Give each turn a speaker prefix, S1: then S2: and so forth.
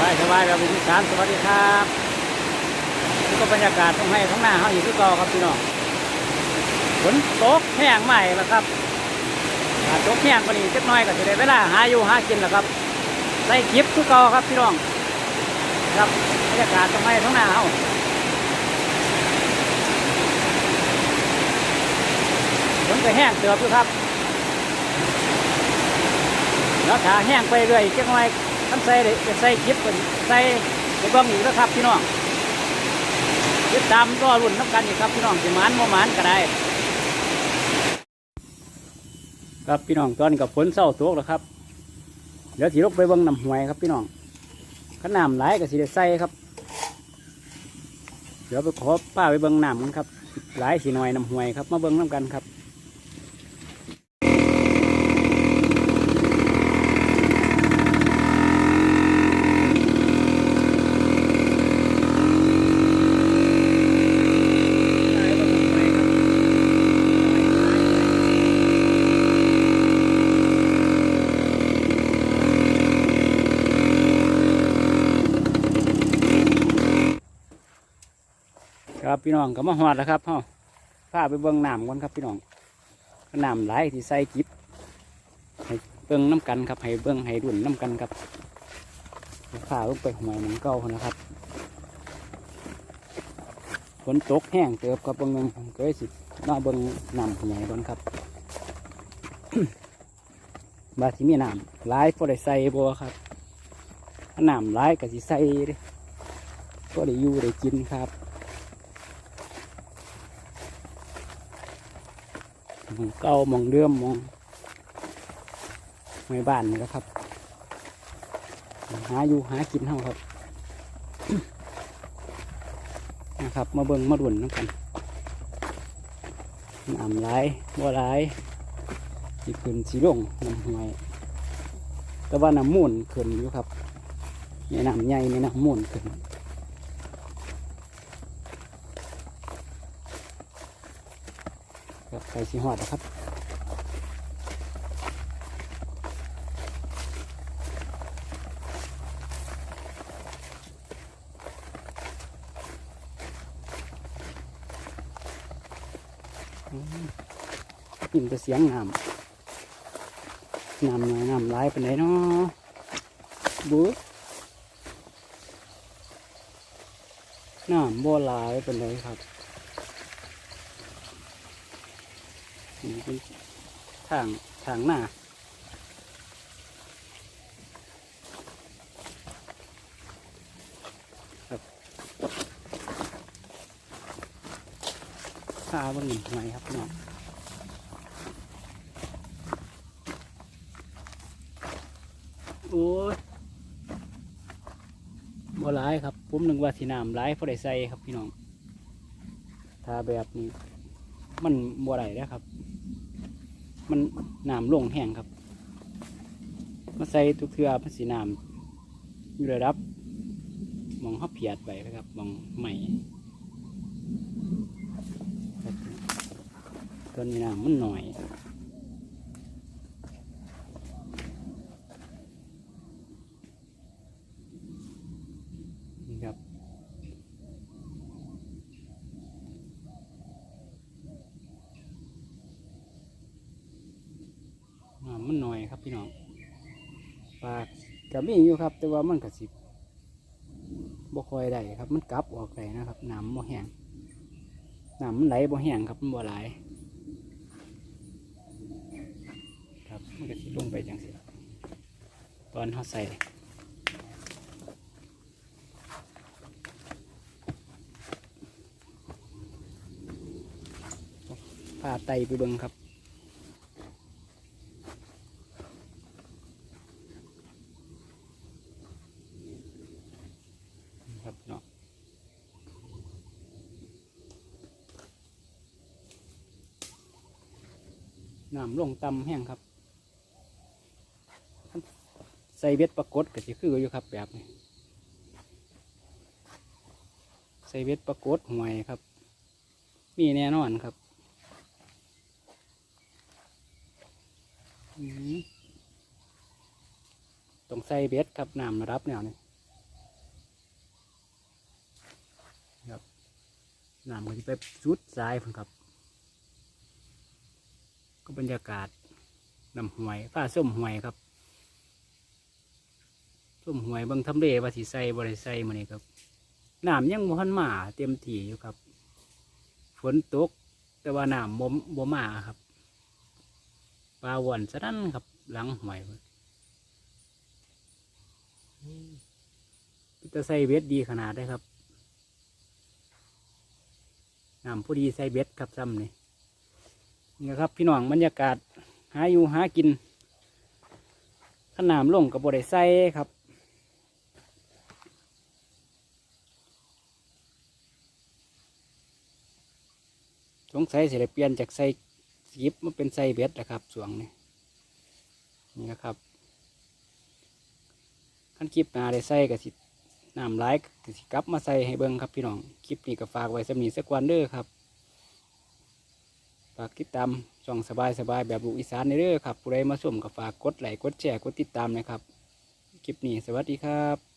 S1: บายสบายเราเป็นที่สามสวัสดีครับนี่ก็บรรยากาศตรงให้ข้างหน้าเขาอยู่ที่กอครับพี่น้องฝนตกแห้งใหม่แล้วครับตกแห้งกว่านี้สักน้อยก็จะได้เวลาหาอยู่หากินแล้วครับใส่คลิปที่กอครับพี่น้อง ครับบรรยากาศตรงให้ข้างหน้าเขาฝนก็แห้งเตือบอยู่ครับแล้วถ้าแห้งไปเรื่อยจังไร ท่านใส่ได้ใส่คลิปก่อนใส่ในเบื้องอีกแล้วครับพี่น้องติดตามรอรุ่นน้ำกันอีกครับพี่น้องสิหมานโมมานก็ได้ ครับพี่น้องตอนกับฝนเศร้าตกแล้วครับ เดี๋ยวสิลกไปเบิ้งน้ำหวยครับพี่น้องขน้ำไหลายก็สิได้ใส่ครับ เดี๋ยวไปขอป้าไปเบิ้งน้ำกันครับหลายสีหน่อยน้ำหวยครับมาเบิ้งน้ำกันครับ ครับพี่น้องก็มาหอดแล้วครับเฮาพาไปเบิ่งน้ำกันครับพี่น้องน้ำไหลที่ใส่จิบให้เบิ่งน้ำกันครับให้เบิ่งให้รุ่นน้ำกันครับพาลงไปหวยมันเก่านะครับฝนตกแห้งเติบครับเบิ่งนึงเคยสิมาเบิ่งน้ำหวยก่อนครับบาที่มีน้ำหลายพอได้ใส่บัวครับถ้าน้ำหลายก็สิใส่เด้พอได้อยู่ได้กินครับ มองเก่ามองเดิมมองไม่บ้านนี่แหละครับ หาอยู่หากินเท่าครับนะครับ มาเบิ่งมาดุนน้ำกันน้ำไหลายบ่ไหลายสีขึ้นสีลงน้ำห้วยแต่ว่าน้ำมูลขึ้นอยู่ครับในน้ำใหญ่ในน้ำมูลขึ้น ครับไปสีหอดนะครับอืมยินแต่เสียงน้ำน้ำน้อยน้ำไหลายเป็นเนาะบู๊น้ำบ่หลายเป็นครับ นี่เป็นทางทางหน้าครับพาเบางหนึ่งทำไมครับน้องโอ้ยบ่ร้ายครับ ผมนึกว่าสีน้ำร้ายพราะได้ใส่ครับพี่น้องถ้าแบบนี้ มันบัวไหลแล้วครับ มันน้ำลงแห้งครับ มาใส่ทุกเทือมันสีน้ำอยู่ระดับมองเขาเพียดไปนะครับมองใหม่ตัวนี้น้ำมันหน่อย นี่ครับ น้ำ มันหน่อยครับพี่น้องปลาก็มีอยู่ครับ แต่ว่ามันก็สิบ่ค่อยได้ครับ มันกลับออกได้นะครับน้ำบ่แห้งน้ำมันไหลบ่แห้งครับมันบ่ไหลายครับมันก็สิลงไปจังสิตอนเขาใส่ปลาไตไปเบิ่งครับ น้ำลงต่ำแห้งครับ ใส่เบ็ดประกดก็จะคืออยู่ครับแบบนี้ ใส่เบ็ดประกดห่วยครับ มีแน่นอนครับต้องใส่เบ็ดครับน้ำรับแนวนี้ครับน้ำก็จะไปสุดซ้ายผมครับ ก็บรรยากาศน้ำหวยฟ้าส้มหวยครับส้มหวยบางทำเลวาสิใสบริใสมานี่ครับน้ำยังบ่ทันมาเต็มที่อยู่ครับ ฝนตก แต่ว่าน้ำบ่บ่มาครับปลาว่อนสะนั่นครับ หลังหวยพุ่นจะใส่เบ็ดดีขนาดได้ครับน้ำพอดีใส่เบ็ดครับซ้ำนี่ นี่นะครับพี่น้องบรรยากาศหาอยู่หากินขนามลงกับบไดไซครับสงสัยเสียเปลี่ยนจากไซยิบมาเป็นไซเบ็ดนะครับส่วงนี้นี่นะครับขั้นคลิปหนาได้ใส่กับสิน้ำร้ายกับสิกลับมาใส่ให้เบิ้งครับพี่น้องคลิปนี้ก็ฝากไว้สำนีสักวันเด้อครับ ฝากติดตามช่องสบายสบายๆแบบลูกอีสานในเรื่อครับผู้ใดมาชมก็ฝากกดไลค์กดแชร์กดติดตามนะครับ คลิปนี้สวัสดีครับ